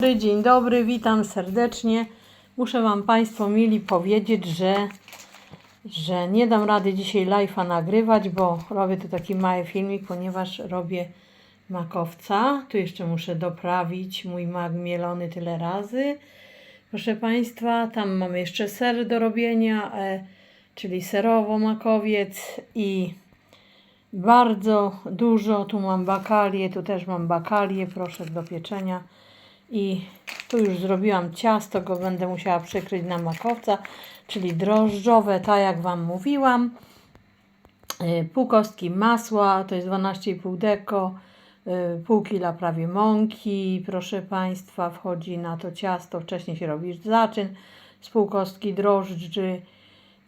Dobry, Dzień dobry, witam serdecznie. Muszę Wam Państwo mili powiedzieć, że, że nie dam rady dzisiaj live'a nagrywać, bo robię tu taki mały filmik, ponieważ robię makowca. Tu jeszcze muszę doprawić mój mak mielony tyle razy. Proszę Państwa, tam mamy jeszcze ser do robienia, e, czyli serowo-makowiec i bardzo dużo. Tu mam bakalię, tu też mam bakalię, proszę do pieczenia. I tu już zrobiłam ciasto, go będę musiała przykryć na makowca, czyli drożdżowe, tak jak Wam mówiłam. Y, Pół kostki masła, to jest 12,5 deko, y, pół kila prawie mąki, proszę Państwa, wchodzi na to ciasto, wcześniej się robi zaczyn, z pół kostki drożdży,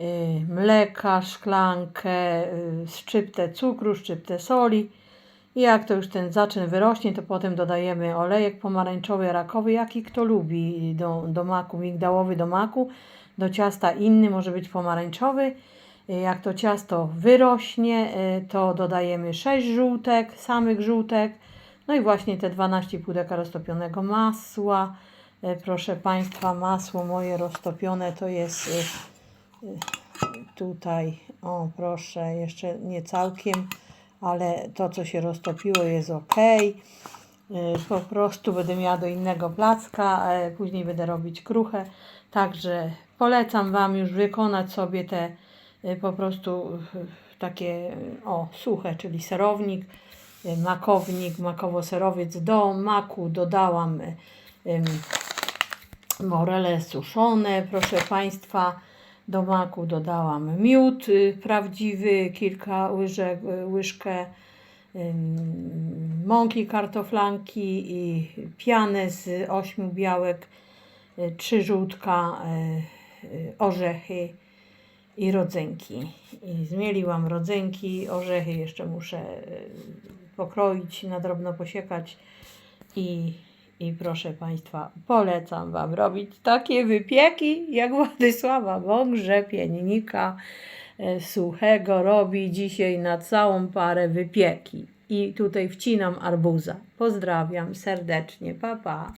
y, mleka, szklankę, szczyptę cukru, szczyptę soli. Jak to już ten zaczyn wyrośnie, to potem dodajemy olejek pomarańczowy, rakowy, jaki kto lubi do, do maku, migdałowy do maku. Do ciasta inny może być pomarańczowy. Jak to ciasto wyrośnie, y, to dodajemy 6 żółtek, samych żółtek. No i właśnie te 12,5 deka roztopionego masła. Y, Proszę Państwa, masło moje roztopione to jest y, tutaj, o proszę, jeszcze nie całkiem, ale to co się roztopiło jest ok. Y, Po prostu będę miała do innego placka, później będę robić kruchę. Także polecam Wam już wykonać sobie te y, po prostu y, takie o suche, czyli serownik, y, makownik, makowo-serowiec. Do maku dodałam y, morele suszone, proszę Państwa. Do maku dodałam miód y, prawdziwy, kilka łyżek, y, łyżkę mąki kartoflanki i pianę z ośmiu białek, y, trzy żółtka, orzechy i rodzynki. I zmieliłam rodzynki, orzechy jeszcze muszę pokroić, na drobno posiekać i, i proszę Państwa, polecam Wam robić takie wypieki, jak Władysława Wągrze, piennika e, suchego robi dzisiaj na całą parę wypieki. I tutaj wcinam arbuza. Pozdrawiam serdecznie, pa pa.